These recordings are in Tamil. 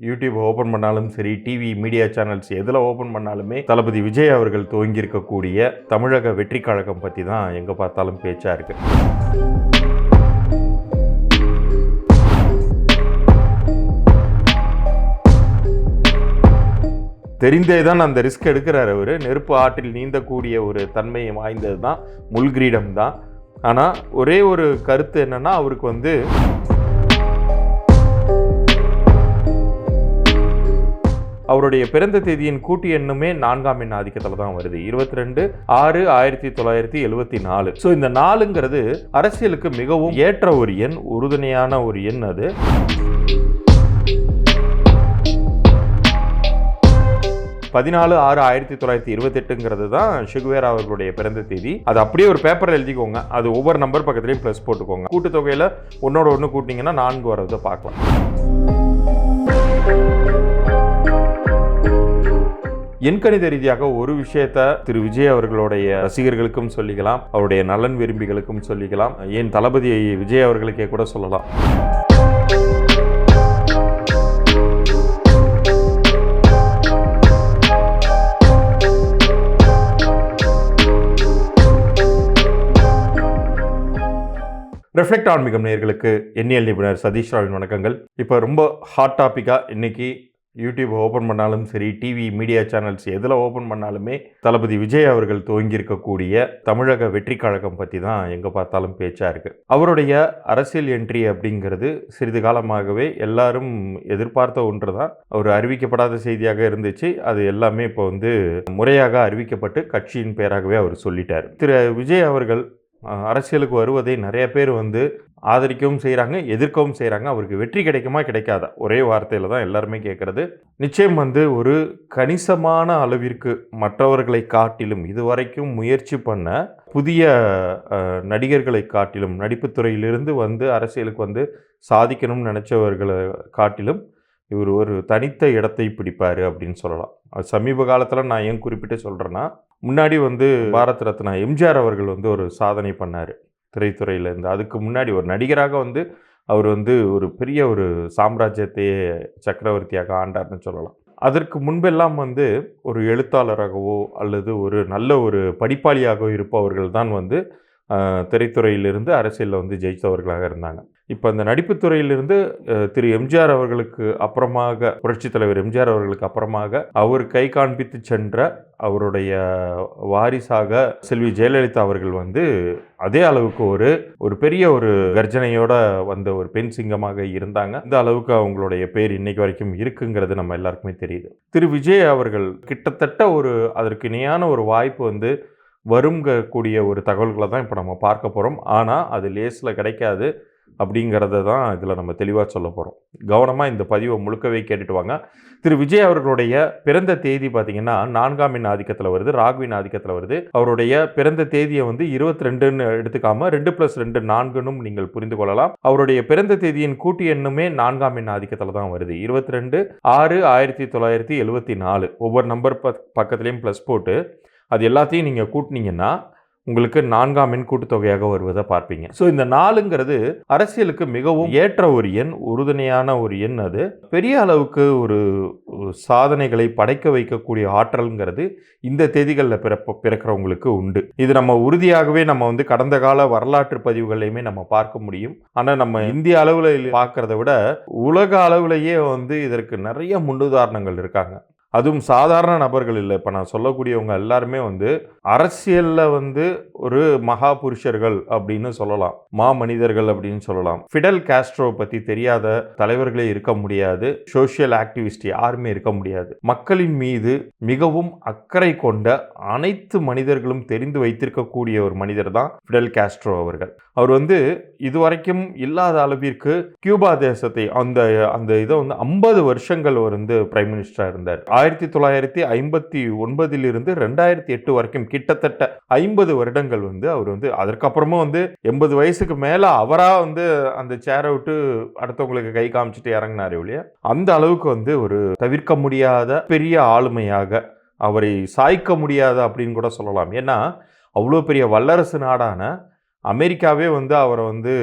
யூடியூப் ஓப்பன் பண்ணாலும் சரி டிவி மீடியா சேனல்ஸ் எதில் ஓப்பன் பண்ணாலுமே தளபதி விஜய் அவர்கள் துவங்கியிருக்கக்கூடிய தமிழக வெற்றி கழகம் பற்றி தான் எங்கே பார்த்தாலும் பேச்சாக இருக்குது தெரிந்தே தான் அந்த ரிஸ்க் எடுக்கிறார் அவர். நெருப்பு ஆற்றில் நீந்தக்கூடிய ஒரு தன்மை வாய்ந்தது தான் முல்கிரீடம் தான். ஆனால் ஒரே ஒரு கருத்து என்னென்னா அவருக்கு வந்து அவருடைய பிறந்த தேதியின் கூட்டு எண்ணுமே நான்காம் எண் ஆதிக்கத்தில் தான் வருது. இருபத்தி ரெண்டு ஆறு ஆயிரத்தி தொள்ளாயிரத்தி எழுபத்தி நாலு. ஸோ இந்த நாலுங்கிறது அரசியலுக்கு மிகவும் ஏற்ற ஒரு எண் உறுதுணையான ஒரு எண் அது. பதினாலு ஆறு ஆயிரத்தி தொள்ளாயிரத்தி இருபத்தெட்டுங்கிறது தான் ஷுகுவேரா அவர்களுடைய பிறந்த தேதி. அது அப்படியே ஒரு பேப்பரில் எழுதிக்கோங்க. அது ஒவ்வொரு நம்பர் பக்கத்துலையும் ப்ளஸ் போட்டுக்கோங்க. கூட்டுத்தொகையில் ஒன்னோட ஒன்று கூட்டிங்கன்னா நான்கு வரதை பார்க்கலாம். எண்கணித ரீதியாக ஒரு விஷயத்த திரு விஜய் அவர்களுடைய ரசிகர்களுக்கும் சொல்லிக்கலாம் அவருடைய நலன் விரும்பிகளுக்கும் சொல்லிக்கலாம். ஏன் தளபதியை விஜய் அவர்களுக்கே கூட சொல்லலாம். ரெஃப்ளெக்ட் ஆன்மீகம் நேயர்களுக்கு எண்ணியல் நிபுணர் சதீஷ் ராவின் வணக்கங்கள். இப்போ ரொம்ப ஹாட் டாப்பிக்காக இன்னைக்கு யூடியூப் ஓப்பன் பண்ணாலும் சரி டிவி மீடியா சேனல்ஸ் எதில் ஓப்பன் பண்ணாலுமே தளபதி விஜய் அவர்கள் துவங்கியிருக்கக்கூடிய தமிழக வெற்றி கழகம் பற்றி தான் எங்கே பார்த்தாலும் பேச்சாக இருக்குது அவருடைய அரசியல் என்ட்ரி அப்படிங்கிறது சிறிது காலமாகவே எல்லாரும் எதிர்பார்த்த ஒன்று தான் அவர் அறிவிக்கப்படாத செய்தியாக இருந்துச்சு. அது எல்லாமே இப்போ வந்து முறையாக அறிவிக்கப்பட்டு கட்சியின் பேராகவே அவர் சொல்லிட்டார். திரு. விஜய் அவர்கள் அரசியலுக்கு வருவதை நிறைய பேர் வந்து ஆதரிக்கவும் செய்கிறாங்க எதிர்க்கவும் செய்கிறாங்க அவருக்கு வெற்றி கிடைக்குமா கிடைக்காதா? ஒரே வார்த்தையில் தான் எல்லாருமே கேட்குறது நிச்சயம் வந்து ஒரு கணிசமான அளவிற்கு மற்றவர்களை காட்டிலும் இதுவரைக்கும் முயற்சி பண்ண புதிய நடிகர்களை காட்டிலும் நடிப்புத்துறையிலிருந்து வந்து அரசியலுக்கு வந்து சாதிக்கணும்னு நினச்சவர்களை காட்டிலும் இவர் ஒரு தனித்த இடத்தை பிடிப்பார் அப்படின்னு சொல்லலாம். அது சமீப காலத்தில் நான் ஏன் குறிப்பிட்டு சொல்கிறேன்னா முன்னாடி வந்து பாரத் ரத்னா எம்ஜிஆர் அவர்கள் வந்து ஒரு சாதனை பண்ணார். திரைத்துறையில் இருந்து அதுக்கு முன்னாடி ஒரு நடிகராக வந்து அவர் வந்து ஒரு பெரிய ஒரு சாம்ராஜ்யத்தையே சக்கரவர்த்தியாக ஆண்டார்னு சொல்லலாம். அதற்கு முன்பெல்லாம் வந்து ஒரு எழுத்தாளராகவோ அல்லது ஒரு நல்ல ஒரு படிப்பாளியாகவோ இருப்பவர்கள் தான் வந்து திரைத்துறையிலிருந்து அரசியலில் வந்து ஜெயித்தவர்களாக இருந்தாங்க. இப்போ அந்த நடிப்புத்துறையிலிருந்து திரு எம்ஜிஆர் அவர்களுக்கு அப்புறமாக புரட்சித் தலைவர் எம்ஜிஆர் அவர்களுக்கு அப்புறமாக அவர் கை காண்பித்து சென்ற அவருடைய வாரிசாக செல்வி ஜெயலலிதா அவர்கள் வந்து அதே அளவுக்கு ஒரு ஒரு பெரிய ஒரு கர்ஜனையோட வந்த ஒரு பெண் சிங்கமாக இருந்தாங்க. இந்த அளவுக்கு அவங்களுடைய பேர் இன்னைக்கு வரைக்கும் இருக்குங்கிறது நம்ம எல்லாருக்குமே தெரியுது. திரு விஜய் அவர்கள் கிட்டத்தட்ட ஒரு அதற்கு இணையான ஒரு வாய்ப்பு வந்து வருங்க கூடிய ஒரு தகவல்களை தான் இப்போ நம்ம பார்க்க போகிறோம் ஆனால் அது லேஸில் கிடைக்காது. அப்படிங்கிறத தான் இதில் நம்ம தெளிவாக சொல்ல போகிறோம். கவனமாக இந்த பதிவை முழுக்கவே கேட்டுட்டு வாங்க. திரு விஜய் அவர்களுடைய பிறந்த தேதி பார்த்தீங்கன்னா நான்காம் எண் ஆதிக்கத்தில் வருது ராகுவின் ஆதிக்கத்தில் வருது. அவருடைய பிறந்த தேதியை வந்து இருபத்தி ரெண்டுன்னு எடுத்துக்காம ரெண்டு ப்ளஸ் ரெண்டு நான்குனும் நீங்கள் புரிந்து கொள்ளலாம். அவருடைய பிறந்த தேதியின் கூட்டு எண்ணுமே நான்காம் எண் ஆதிக்கத்தில் தான் வருது. இருபத்தி ரெண்டு ஆறு ஆயிரத்தி தொள்ளாயிரத்தி எழுவத்தி நாலு. ஒவ்வொரு நம்பர் பக் பக்கத்துலேயும் ப்ளஸ் போட்டு அது எல்லாத்தையும் நீங்கள் கூட்டினீங்கன்னா உங்களுக்கு நான்காம் எண் கூட்டுத்தொகையாக வருவதை பார்ப்பீங்க. ஸோ இந்த நாலுங்கிறது அரசியலுக்கு மிகவும் ஏற்ற ஒரு எண் உறுதுணையான ஒரு எண் அது. பெரிய அளவுக்கு ஒரு சாதனைகளை படைக்க வைக்கக்கூடிய ஆற்றல்ங்கிறது இந்த தேதிகளில் பிறப்ப பிறக்கிறவங்களுக்கு உண்டு. இது நம்ம உறுதியாகவே நம்ம வந்து கடந்த கால வரலாற்று பதிவுகளையுமே நம்ம பார்க்க முடியும். ஆனால் நம்ம இந்திய அளவில் பார்க்கறத விட உலக அளவிலேயே வந்து இதற்கு நிறைய முன்னுதாரணங்கள் இருக்காங்க. அதுவும் சாதாரண நபர்கள் இல்லை. இப்போ நான் சொல்லக்கூடியவங்க எல்லாருமே வந்து அரசியலில் வந்து ஒரு மகா புருஷர்கள் அப்படின்னு சொல்லலாம். மா மனிதர்கள் அப்படின்னு சொல்லலாம். ஃபிடல் காஸ்ட்ரோ பற்றி தெரியாத தலைவர்களே இருக்க முடியாது. சோஷியல் ஆக்டிவிஸ்ட் யாருமே இருக்க முடியாது. மக்களின் மீது மிகவும் அக்கறை கொண்ட அனைத்து மனிதர்களும் தெரிந்து வைத்திருக்கக்கூடிய ஒரு மனிதர் தான் ஃபிடல் காஸ்ட்ரோ அவர்கள். அவர் வந்து இதுவரைக்கும் இல்லாத அளவிற்கு கியூபா தேசத்தை அந்த அந்த இதை வந்து ஐம்பது வருஷங்கள் வந்து பிரைம் மினிஸ்டராக இருந்தார். ஆயிரத்தி தொள்ளாயிரத்தி ஐம்பத்தி ஒன்பதிலிருந்து ரெண்டாயிரத்தி எட்டு வரைக்கும் கிட்டத்தட்ட ஐம்பது வருடங்கள் வந்து அவர் வந்து அதற்கப்புறமும் வந்து எண்பது வயசுக்கு மேலே அவராக வந்து அந்த சேரை விட்டு அடுத்தவங்களுக்கு கை காமிச்சிட்டு இறங்கினார் ஒழிய அந்த அளவுக்கு வந்து ஒரு தவிர்க்க முடியாத பெரிய ஆளுமையாக அவரை சாய்க்க முடியாத அப்படின்னு கூட சொல்லலாம். ஏன்னா அவ்வளோ பெரிய வல்லரசு நாடான அமெரிக்காவே வந்து அவரை வந்து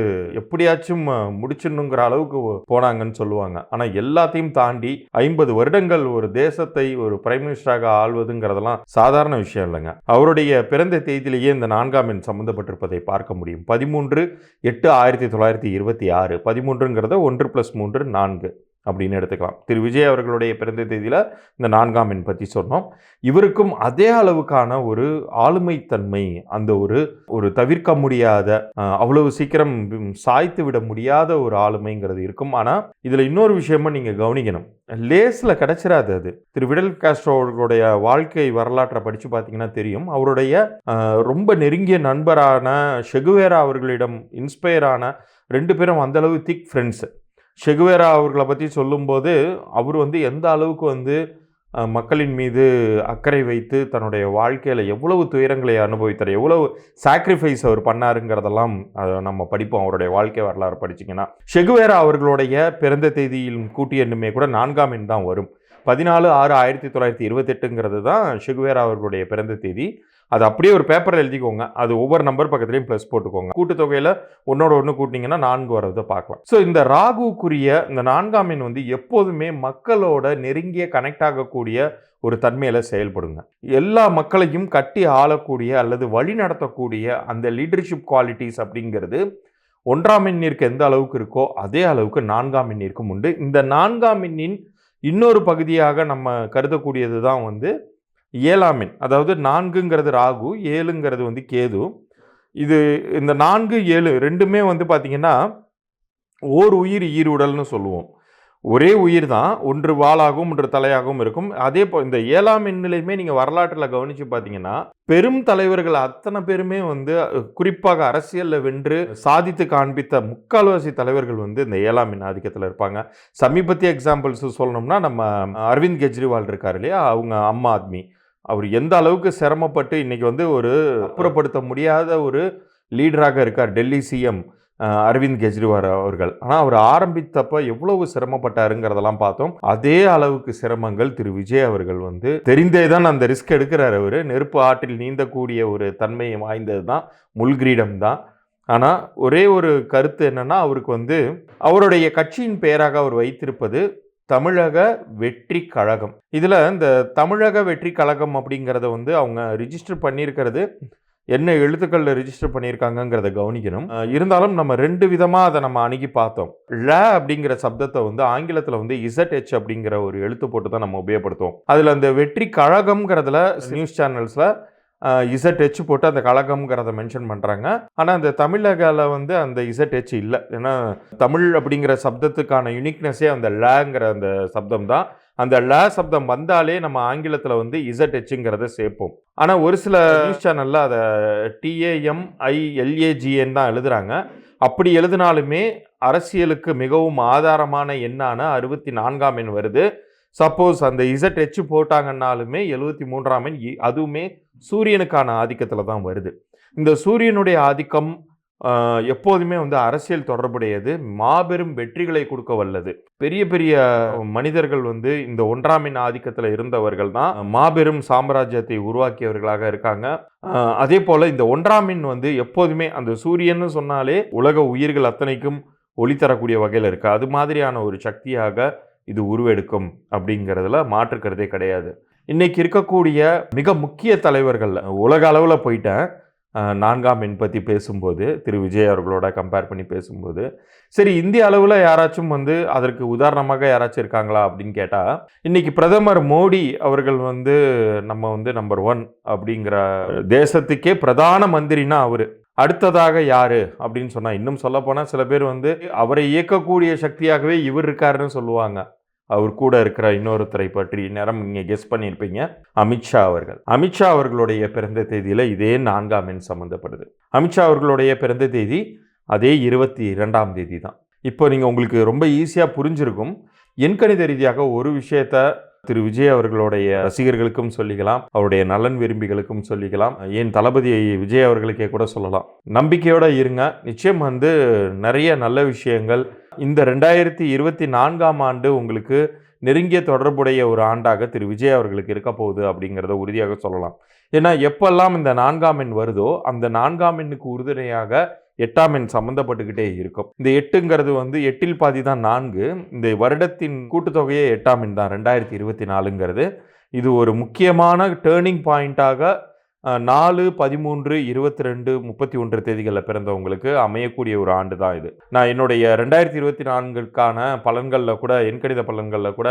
எப்படியாச்சும் முடிச்சிடணுங்கிற அளவுக்கு போனாங்கன்னு சொல்லுவாங்க. ஆனால் எல்லாத்தையும் தாண்டி ஐம்பது வருடங்கள் ஒரு தேசத்தை ஒரு பிரைம் மினிஸ்டராக ஆள்வதுங்கிறதெல்லாம் சாதாரண விஷயம் இல்லைங்க. அவருடைய பிறந்த தேதியிலேயே இந்த நான்காம் எண் சம்மந்தப்பட்டிருப்பதை பார்க்க முடியும். பதிமூன்று எட்டு ஆயிரத்தி தொள்ளாயிரத்தி இருபத்தி ஆறு. பதிமூன்றுங்கிறத ஒன்று ப்ளஸ் மூன்று நான்கு. அப்படின்னு எடுத்துக்கலாம். திரு. விஜய் அவர்களுடைய பிறந்த தேதியில் இந்த நான்காம் எண் பற்றி சொன்னோம். இவருக்கும் அதே அளவுக்கான ஒரு ஆளுமைத்தன்மை அந்த ஒரு ஒரு தவிர்க்க முடியாத அவ்வளவு சீக்கிரம் சாய்த்து விட முடியாத ஒரு ஆளுமைங்கிறது இருக்கும். ஆனால் இதில் இன்னொரு விஷயமும் நீங்கள் கவனிக்கணும். லேஸில் கிடச்சிடாது அது. திரு. விடல் காஸ்ட்ரோ அவர்களுடைய வாழ்க்கை வரலாற்றை படித்து பார்த்தீங்கன்னா தெரியும். அவருடைய ரொம்ப நெருங்கிய நண்பரான ஷெகுவேரா அவர்களிடம் இன்ஸ்பயரான ரெண்டு பேரும் அந்தளவு திக் ஃப்ரெண்ட்ஸு ஷெகுவேரா அவர்களை பற்றி சொல்லும்போது அவர் வந்து எந்த அளவுக்கு வந்து மக்களின் மீது அக்கறை வைத்து தன்னுடைய வாழ்க்கையில் எவ்வளவு துயரங்களை அனுபவித்தார் எவ்வளவு சாக்ரிஃபைஸ் அவர் பண்ணாருங்கிறதெல்லாம் அதை நம்ம படிப்போம். அவருடைய வாழ்க்கை வரலாறு படிச்சிங்கன்னா. ஷெகுவேரா அவர்களுடைய பிறந்த தேதியில் கூட்டி எண்ணுமே கூட நான்காம் எண் தான் வரும். பதினாலு ஆறு ஆயிரத்தி தொள்ளாயிரத்தி இருபத்தெட்டுங்கிறது தான் ஷெகுவேரா அவர்களுடைய பிறந்த தேதி. அது அப்படியே ஒரு பேப்பரில் எழுதிக்கோங்க. அது ஒவ்வொரு நம்பர் பக்கத்துலையும் ப்ளஸ் போட்டுக்கோங்க. கூட்டுத்தொகையில் ஒன்னோட ஒன்று கூட்டிங்கன்னா நான்கு வரதை பார்க்கலாம். ஸோ இந்த ராகுக்குரிய இந்த நான்காம் எண் வந்து எப்போதுமே மக்களோட நெருங்கிய கனெக்ட் ஆகக்கூடிய ஒரு தன்மையில் செயல்படுங்க. எல்லா மக்களையும் கட்டி ஆளக்கூடிய அல்லது வழி நடத்தக்கூடிய அந்த லீடர்ஷிப் குவாலிட்டிஸ் அப்படிங்கிறது ஒன்றாம் எண்ணிற்கு எந்த அளவுக்கு இருக்கோ அதே அளவுக்கு நான்காம் எண்ணிற்கும் உண்டு. இந்த நான்காம் எண்ணின் இன்னொரு பகுதியாக நம்ம கருதக்கூடியது தான் வந்து ஏழாமின் அதாவது நான்குங்கிறது ராகு ஏழுங்கிறது வந்து கேது. இது இந்த நான்கு ஏழு ரெண்டுமே வந்து பார்த்திங்கன்னா ஓர் உயிர் ஈருடல்னு சொல்லுவோம். ஒரே உயிர் தான் ஒன்று வாளாகவும் ஒன்று தலையாகவும் இருக்கும். அதே போ இந்த ஏழாம் எண்ணிலையுமே நீங்கள் வரலாற்றில் கவனித்து பார்த்தீங்கன்னா பெரும் தலைவர்கள் அத்தனை பேருமே வந்து குறிப்பாக அரசியலில் வென்று சாதித்து காண்பித்த முக்கால்வாசி தலைவர்கள் வந்து இந்த ஏழாம் எண் ஆதிக்கத்தில் இருப்பாங்க. சமீபத்திய எக்ஸாம்பிள்ஸ் சொல்லணும்னா நம்ம அரவிந்த் கெஜ்ரிவால் இருக்கார் இல்லையா? அவங்க அம்மா ஆத்மி. அவர் எந்த அளவுக்கு சிரமப்பட்டு இன்னைக்கு வந்து ஒரு அப்புறப்படுத்த முடியாத ஒரு லீடராக இருக்கார் டெல்லி சிஎம் அரவிந்த் கெஜ்ரிவால் அவர்கள். ஆனால் அவர் ஆரம்பித்தப்ப எவ்வளவு சிரமப்பட்டாருங்கிறதெல்லாம் பார்த்தோம். அதே அளவுக்கு சிரமங்கள் திரு. விஜய் அவர்கள் வந்து தெரிந்தே தான் அந்த ரிஸ்க் எடுக்கிறார் அவர். நெருப்பு ஆற்றில் நீந்தக்கூடிய ஒரு தன்மையை வாய்ந்தது தான் முல்கிரீடம் தான். ஆனால் ஒரே ஒரு கருத்து என்னென்னா அவருக்கு வந்து அவருடைய கட்சியின் பெயராக அவர் வைத்திருப்பது தமிழக வெற்றி கழகம். இதில் இந்த தமிழக வெற்றி கழகம் அப்படிங்கிறத வந்து அவங்க ரிஜிஸ்டர் பண்ணியிருக்கிறது என்ன எழுத்துக்களில் ரிஜிஸ்டர் பண்ணியிருக்காங்கங்கிறத கவனிக்கணும். இருந்தாலும் நம்ம ரெண்டு விதமாக அதை நம்ம அணுகி பார்த்தோம். ழ அப்படிங்கிற சப்தத்தை வந்து ஆங்கிலத்தில் வந்து இசட்ஹெச் அப்படிங்கிற ஒரு எழுத்து போட்டு தான் நம்ம உபயோகப்படுத்துவோம். அதில் அந்த வெற்றி கழகம்ங்கிறதுல நியூஸ் சேனல்ஸில் இசட்ஹெச் போட்டு அந்த கழகம்ங்கிறத மென்ஷன் பண்ணுறாங்க ஆனால் அந்த தமிழகால வந்து அந்த இசட்ஹெச் இல்லை. ஏன்னா தமிழ் அப்படிங்கிற சப்தத்துக்கான யுனிக்னஸே அந்த லேங்கிற அந்த சப்தம் தான். அந்த ல சப்தம் வந்தாலே நம்ம ஆங்கிலத்தில் வந்து இசட்ஹெச்ங்கிறத சேர்ப்போம். ஆனால் ஒரு சில நியூஸ் சேனலில் அதை டிஏஎம் ஐஎல்ஏஜிஎன் தான் எழுதுறாங்க. அப்படி எழுதினாலுமே அரசியலுக்கு மிகவும் ஆதாரமான எண்ணான அறுபத்தி நான்காம் எண் வருது. சப்போஸ் அந்த இசட் ஹெச் போட்டாங்கன்னாலுமே எழுபத்தி மூன்றாம் எண் அதுவுமே சூரியனுக்கான ஆதிக்கத்தில் தான் வருது. இந்த சூரியனுடைய ஆதிக்கம் எப்போதுமே வந்து அரசியல் தொடர்புடையது. மாபெரும் வெற்றிகளை கொடுக்க வல்லது. பெரிய பெரிய மனிதர்கள் வந்து இந்த ஒன்றாம் ஆதிக்கத்தில் இருந்தவர்கள் தான் மாபெரும் சாம்ராஜ்யத்தை உருவாக்கியவர்களாக இருக்காங்க. அதே போல் இந்த ஒன்றாமின் வந்து எப்போதுமே அந்த சூரியன்னு சொன்னாலே உலக உயிர்கள் அத்தனைக்கும் ஒளி தரக்கூடிய வகையில் இருக்குது அது மாதிரியான ஒரு சக்தியாக இது உருவெடுக்கும் அப்படிங்கிறதுல மாற்றுக்கிறதே கிடையாது. இன்றைக்கி இருக்கக்கூடிய மிக முக்கிய தலைவர்கள் உலக அளவில் போயிட்டேன். நான்காம் எண் பற்றி பேசும்போது திரு விஜய் அவர்களோட கம்பேர் பண்ணி பேசும்போது சரி இந்திய அளவில் யாராச்சும் வந்து அதற்கு உதாரணமாக யாராச்சும் இருக்காங்களா அப்படின்னு கேட்டால் இன்றைக்கி பிரதமர் மோடி அவர்கள் வந்து நம்ம வந்து நம்பர் ஒன் அப்படிங்கிற தேசத்துக்கே பிரதான மந்திரினா அவர். அடுத்ததாக யார் அப்படின்னு சொன்னால் இன்னும் சொல்ல சில பேர் வந்து அவரை இயக்கக்கூடிய சக்தியாகவே இவர் இருக்காருன்னு சொல்லுவாங்க. அவர் கூட இருக்கிற இன்னொருத்தரை பற்றி நேரம் நீங்கள் கெஸ் பண்ணியிருப்பீங்க அமித்ஷா அவர்கள். அமித்ஷா அவர்களுடைய பிறந்த தேதியில் இதே நான்காம் எண் சம்மந்தப்படுது அமித்ஷா அவர்களுடைய பிறந்த தேதி அதே இருபத்தி இரண்டாம் தேதி தான். இப்போ நீங்கள் உங்களுக்கு ரொம்ப ஈஸியாக புரிஞ்சிருக்கும். எண்கணித ரீதியாக ஒரு விஷயத்த திரு விஜய் அவர்களுடைய ரசிகர்களுக்கும் சொல்லிக்கலாம் அவருடைய நலன் விரும்பிகளுக்கும் சொல்லிக்கலாம். ஏன் தளபதி விஜய் அவர்களுக்கே கூட சொல்லலாம். நம்பிக்கையோட இருங்க. நிச்சயம் வந்து நிறைய நல்ல விஷயங்கள். இந்த ரெண்டாயிரத்தி இருபத்தி நான்காம் ஆண்டு உங்களுக்கு நெருங்கிய தொடர்புடைய ஒரு ஆண்டாக திரு விஜய் அவர்களுக்கு இருக்க போகுது அப்படிங்கிறத உறுதியாக சொல்லலாம். ஏன்னா எப்பெல்லாம் இந்த நான்காம் எண் வருதோ அந்த நான்காம் எண்ணுக்கு உறுதுணையாக எட்டாம் எண் சம்மந்தப்பட்டுக்கிட்டே இருக்கும். இந்த எட்டுங்கிறது வந்து எட்டில் பாதி தான் நான்கு. இந்த வருடத்தின் கூட்டுத்தொகையே எட்டாம் எண் தான் ரெண்டாயிரத்தி இருபத்தி நாலுங்கிறது. இது ஒரு முக்கியமான டேர்னிங் பாயிண்ட்டாக நாலு பதிமூன்று இருபத்தி ரெண்டு முப்பத்தி ஒன்று தேதிகளில் பிறந்தவங்களுக்கு அமையக்கூடிய ஒரு ஆண்டு தான் இது. நான் என்னுடைய ரெண்டாயிரத்தி இருபத்தி நான்குக்கான பலன்களில் கூட எண்கணித பலன்களில் கூட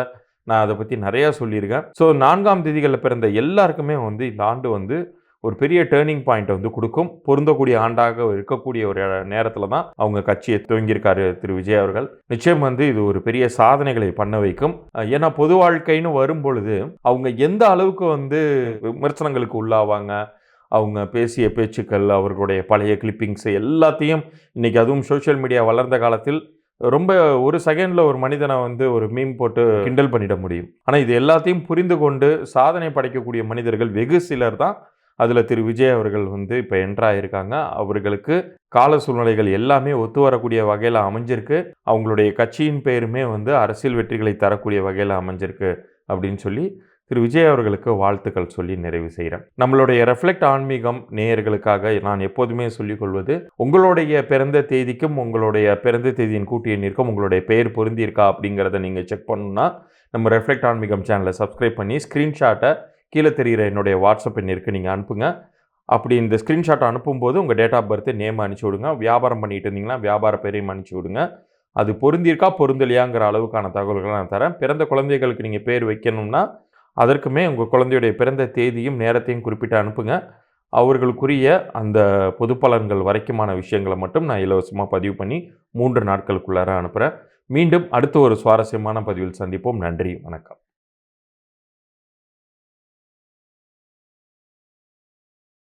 நான் அதை பற்றி நிறையா சொல்லியிருக்கேன். ஸோ நான்காம் தேதிகளில் பிறந்த எல்லாருக்குமே வந்து இந்த ஆண்டு வந்து ஒரு பெரிய டேர்னிங் பாயிண்ட் வந்து கொடுக்கும். பொருந்தக்கூடிய ஆண்டாக இருக்கக்கூடிய ஒரு நேரத்தில் தான் அவங்க கட்சியை துவங்கியிருக்காரு திரு விஜய் அவர்கள். நிச்சயம் வந்து இது ஒரு பெரிய சாதனைகளை பண்ண வைக்கும். ஏன்னா பொது வாழ்க்கைன்னு வரும் பொழுது அவங்க எந்த அளவுக்கு வந்து விமர்சனங்களுக்கு உள்ளாவாங்க அவங்க பேசிய பேச்சுக்கள் அவர்களுடைய பழைய கிளிப்பிங்ஸ் எல்லாத்தையும் இன்னைக்கு அதுவும் சோஷியல் மீடியா வளர்ந்த காலத்தில் ரொம்ப ஒரு செகண்டில் ஒரு மனிதனை வந்து ஒரு மீம் போட்டு கிண்டல் பண்ணிட முடியும். ஆனால் இது எல்லாத்தையும் புரிந்து கொண்டு சாதனை படைக்கக்கூடிய மனிதர்கள் வெகு சிலர் தான். அதில் திரு விஜய் அவர்கள் வந்து இப்போ என்ட்ராயிருக்காங்க அவர்களுக்கு கால சூழ்நிலைகள் எல்லாமே ஒத்து வரக்கூடிய வகையில் அமைஞ்சிருக்கு. அவங்களுடைய கட்சியின் பேருமே வந்து அரசியல் வெற்றிகளை தரக்கூடிய வகையில் அமைஞ்சிருக்கு அப்படின்னு சொல்லி திரு விஜய் அவர்களுக்கு வாழ்த்துக்கள் சொல்லி நிறைவு செய்கிறேன் நம்மளுடைய ரெஃப்ளெக்ட் ஆன்மீகம் நேயர்களுக்காக நான் எப்போதுமே சொல்லிக் கொள்வது உங்களுடைய பிறந்த தேதிக்கும் உங்களுடைய பிறந்த தேதியின் கூட்டு எண்ணிற்கும் உங்களுடைய பெயர் பொருந்தியிருக்கா அப்படிங்கிறத நீங்கள் செக் பண்ணணும்னா நம்ம ரெஃப்ளெக்ட் ஆன்மீகம் சேனலை சப்ஸ்கிரைப் பண்ணி ஸ்க்ரீன்ஷாட்டை கீழே தெரிகிற என்னுடைய வாட்ஸ்அப் எண்ணிற்கு நீங்கள் அனுப்புங்க. அப்படி இந்த ஸ்க்ரீன்ஷாட் அனுப்பும்போது உங்கள் டேட் ஆஃப் பர்த்து நேம் அனுப்பிச்சி விடுங்க. வியாபாரம் பண்ணிட்டு இருந்தீங்கன்னா வியாபார பேரையும் அனுப்பிச்சி விடுங்க. அது பொருந்திருக்கா பொருந்தலையாங்கிற அளவுக்கான தகவல்களை நான் தரேன். பிறந்த குழந்தைகளுக்கு நீங்கள் பேர் வைக்கணும்னா அதற்குமே உங்கள் குழந்தையுடைய பிறந்த தேதியும் நேரத்தையும் குறிப்பிட்டு அனுப்புங்க. அவர்களுக்குரிய அந்த பொது பலன்கள் வரைக்குமான விஷயங்களை மட்டும் நான் இலவசமாக பதிவு பண்ணி மூன்று நாட்களுக்குள்ளார அனுப்புகிறேன் மீண்டும் அடுத்த ஒரு சுவாரஸ்யமான பதிவில் சந்திப்போம். நன்றி வணக்கம்.